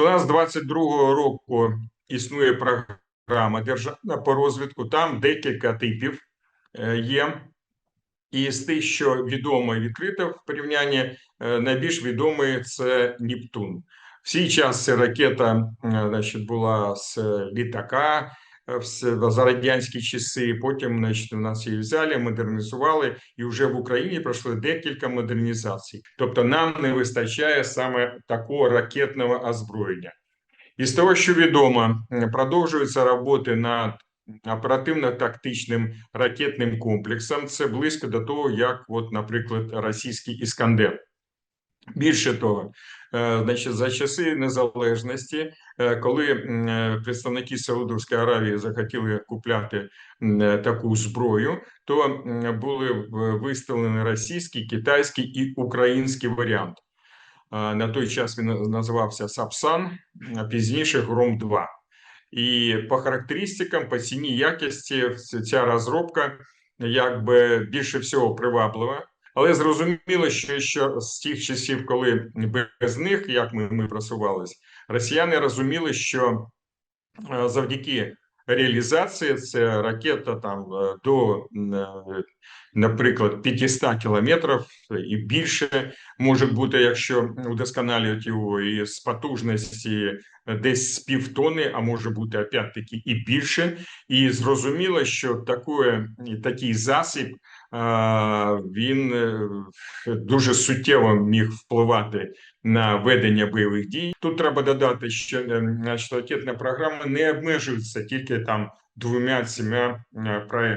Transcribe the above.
У нас з 22-го року існує програма державна по розвитку. Там декілька типів е, є. І з тих, що відомо і відкрито в порівнянні, е, найбільш відомий це Нептун. В свій час ця ракета е, значить, була з літака за радянські часи. Потім значить, у нас її взяли, модернізували, і вже в Україні пройшли декілька модернізацій. Тобто нам не вистачає саме такого ракетного озброєння. Із того, що відомо, продовжуються роботи над оперативно-тактичним ракетним комплексом. Це близько до того, як, от, наприклад, російський Іскандер. Більше того, е, значить, за часи незалежності, е, коли е, представники Саудовської Аравії захотіли купляти таку зброю, то були виставлені російський, китайський і український варіант. На той час він називався Сапсан, а пізніше Гром 2. І по характеристикам, по ціні якості ця розробка якби більше всього приваблива. Але зрозуміло, що, що з тих часів, коли без них, як ми, ми просувались, росіяни розуміли, що е, завдяки реалізації це ракета там е, до, е, наприклад, 500 кілометрів і більше може бути, якщо удосконалюють його, і з потужності десь з півтони, а може бути опять-таки і більше. І зрозуміло, що такое, такий засіб він е, дуже суттєво міг впливати на ведення бойових дій. Тут треба додати, що е, ракетна програма не обмежується тільки там двома цими проектами.